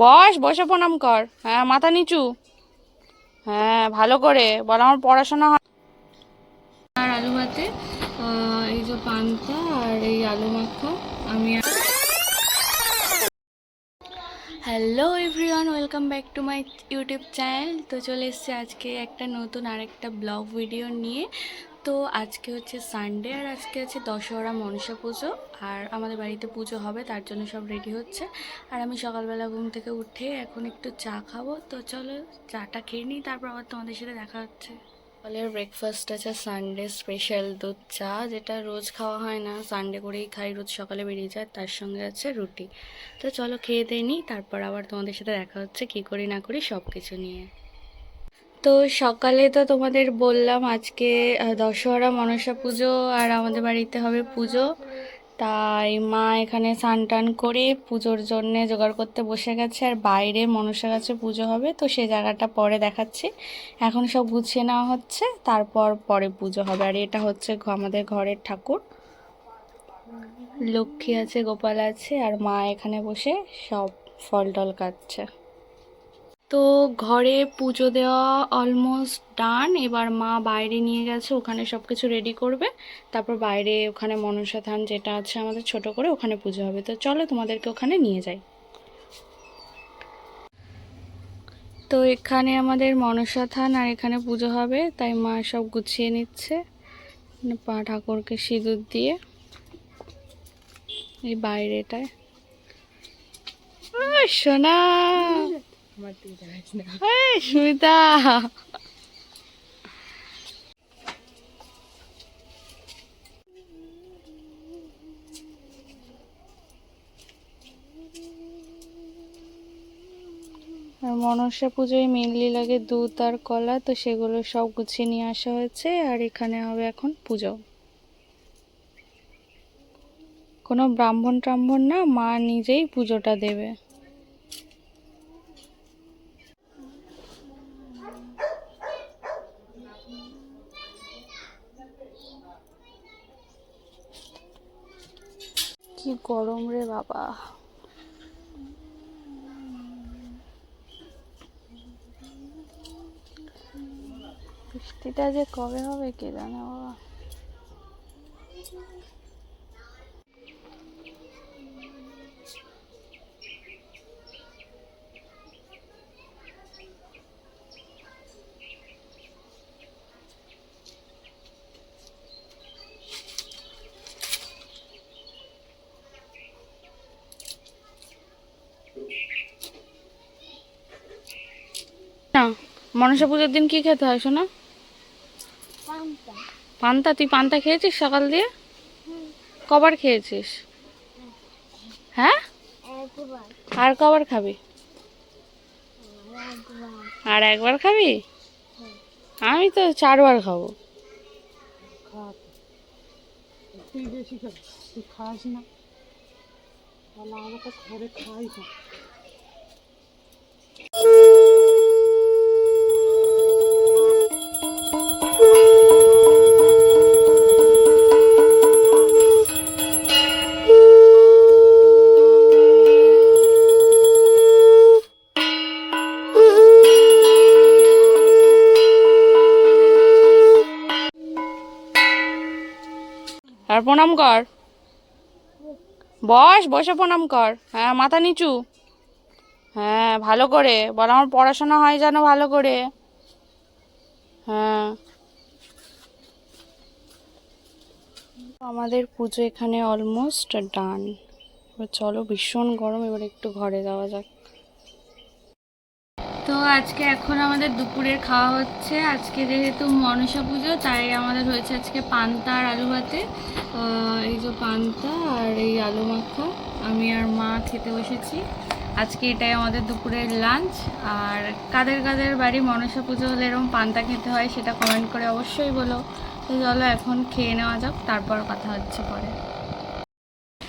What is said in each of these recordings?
বস, বসে প্রণাম কর। হ্যাঁ মাথা নিচু। হ্যাঁ ভালো করে। বল, আমার পড়াশোনা হয় আর আলু ভাতে এই যে পান্তা আর এই আলু মাখা, আমি hello everyone welcome back to my YouTube channel তো চলে এসেছি আজকে একটা নতুন আরেকটা ব্লগ ভিডিও নিয়ে। তো আজকে হচ্ছে সানডে আর আজকে আছে দশহরা মনসা পুজো, আর আমাদের বাড়িতে পুজো হবে, তার জন্য সব রেডি হচ্ছে। আর আমি সকালবেলা ঘুম থেকে উঠে এখন একটু চা খাব, তো চলো চাটা খেয়ে নিই, তারপর আবার তোমাদের সাথে দেখা হচ্ছে। সকালের ব্রেকফাস্ট আছে সানডে স্পেশাল দুধ চা, যেটা রোজ খাওয়া হয় না। সানডে করেই খাই, রোজ সকালে বেরিয়ে যায়, তার সঙ্গে আছে রুটি। তো চলো খেয়ে দিয়ে নিই, তারপর আবার তোমাদের সাথে দেখা হচ্ছে, কী করি না করি সব কিছু নিয়ে। তো সকালে তো তোমাদের বললাম আজকে দশহরা, মনসা পুজো আর আমাদের বাড়িতে হবে পুজো। তাই মা এখানে স্নান টান করে পুজোর জন্যে জোগাড় করতে বসে গেছে আর বাইরে মনসা গাছে পুজো হবে, তো সে জায়গাটা পরে দেখাচ্ছি। এখন সব গুছিয়ে নেওয়া হচ্ছে, তারপর পরে পুজো হবে। আর এটা হচ্ছে আমাদের ঘরের ঠাকুর। লক্ষ্মী আছে, গোপাল আছে, আর মা এখানে বসে সব ফল টল কাটছে। তো ঘরে পুজো দেওয়া অলমোস্ট ডান এবার মা বাইরে নিয়ে গেছে, ওখানে সব কিছু রেডি করবে। তারপর বাইরে ওখানে মনসা থান যেটা আছে আমাদের ছোট করে, ওখানে পুজো হবে। তো চলো তোমাদেরকে ওখানে নিয়ে যাই। তো এখানে আমাদের মনসা থান আর এখানে পুজো হবে, তাই মা সব গুছিয়ে নিচ্ছে। পা ঠাকুরকে সিঁদুর দিয়ে এই বাইরেটায়। সোনা এই সুমিতা আর মনসা পুজোয় মেনলি লাগে দুধ আর কলা তো সেগুলো সব গুছিয়ে নিয়ে আসা হয়েছে আর এখানে হবে এখন পুজো। কোনো ব্রাহ্মণ ট্রাহ্মণ না মা নিজেই পুজোটা দেবে। কি গরম রে বাবা। বৃষ্টিটা যে কবে হবে কে জানে বাবা না মনসা পুজোর দিন কি খেতে হয় শোনা পান্তা। তুই পান্তা খেয়েছিস সকাল দিয়ে? কবার খেয়েছিস? হ্যাঁ? আর কবার খাবি? আর একবার খাবি? আমি তো চারবার খাব। তুই বেশি তুই খাস না ঘরে খাই না। আর প্রণাম কর। বস, বসে প্রণাম কর। হ্যাঁ মাথা নিচু। হ্যাঁ ভালো করে। বল, আমার পড়াশোনা হয় যেন ভালো করে। হ্যাঁ। আমাদের পুজো এখানে অলমোস্ট ডান চলো, ভীষণ গরম। এবার একটু ঘরে যাওয়া যাক। তো আজকে এখন আমাদের দুপুরের খাওয়া হচ্ছে। আজকে যেহেতু মনসা পুজো, তাই আমাদের হয়েছে আজকে পান্তা আর আলু ভাতে। এই যে পান্তা আর এই আলু মাখা। আমি আর মা খেতে বসেছি। আজকে এটাই আমাদের দুপুরের লাঞ্চ। আর কাদের কাদের বাড়ি মনসা পুজো হলে এরকম পান্তা খেতে হয় সেটা কমেন্ট করে অবশ্যই বলো। তো চলো এখন খেয়ে নেওয়া যাক, তারপর কথা হচ্ছে পরে।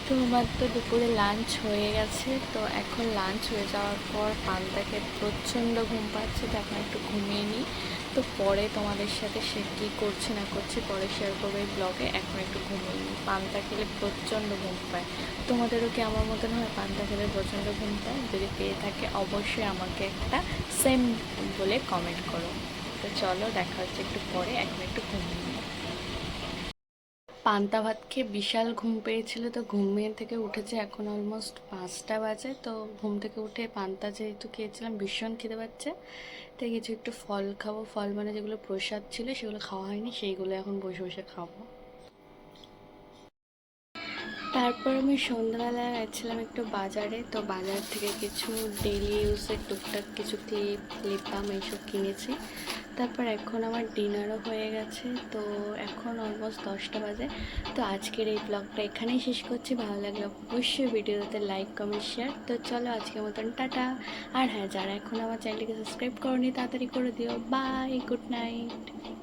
তো আমার তো দুপুরে লাঞ্চ হয়ে গেছে, তো এখন লাঞ্চ হয়ে যাওয়ার পর পান্তাকে প্রচণ্ড ঘুম পাচ্ছে, তো এখন একটু ঘুমিয়ে নিই। তো পরে তোমাদের সাথে সে কী করছে না করছে পরে শেয়ার করবে ব্লগে এখন একটু ঘুমিয়ে নিই। পান্তা খেলে প্রচণ্ড ঘুম পায়। তোমাদেরও কি আমার মতন হয় পান্তা খেলে প্রচণ্ড ঘুম পায়? যদি পেয়ে থাকে অবশ্যই আমাকে একটা সেম বলে কমেন্ট করো। তো চলো দেখা হচ্ছে একটু পরে, এখন একটু ঘুমিয়ে পান্তা ভাত খেয়ে বিশাল ঘুম পেয়েছিল, তো ঘুমের থেকে উঠেছে এখন অলমোস্ট পাঁচটা বাজে। তো ঘুম থেকে উঠে পান্তা যেহেতু খেয়েছিলাম, ভীষণ খেতে পাচ্ছে। তাই কিছু একটু ফল খাব। ফল মানে যেগুলো প্রসাদ ছিল, সেগুলো খাওয়া হয়নি, সেইগুলো এখন বসে বসে খাব। তারপর আমি সন্ধ্যাবেলা গেছিলাম একটু বাজারে। তো বাজার থেকে কিছু ডেলি ইউজের টুকটাক কিছু ক্লিপ লিপ বাম এইসব কিনেছি। তারপর এখন আমার ডিনারও হয়ে গেছে। তো এখন অলমোস্ট দশটা বাজে। তো আজকের এই ব্লগটা এখানেই শেষ করছি। ভালো লাগলে অবশ্যই ভিডিওতে লাইক কমেন্ট শেয়ার তো চলো আজকের মতন টাটা। আর হ্যাঁ যারা এখন আমার চ্যানেলটিকে সাবস্ক্রাইব করনি, তাড়াতাড়ি করে দিও। Bye good night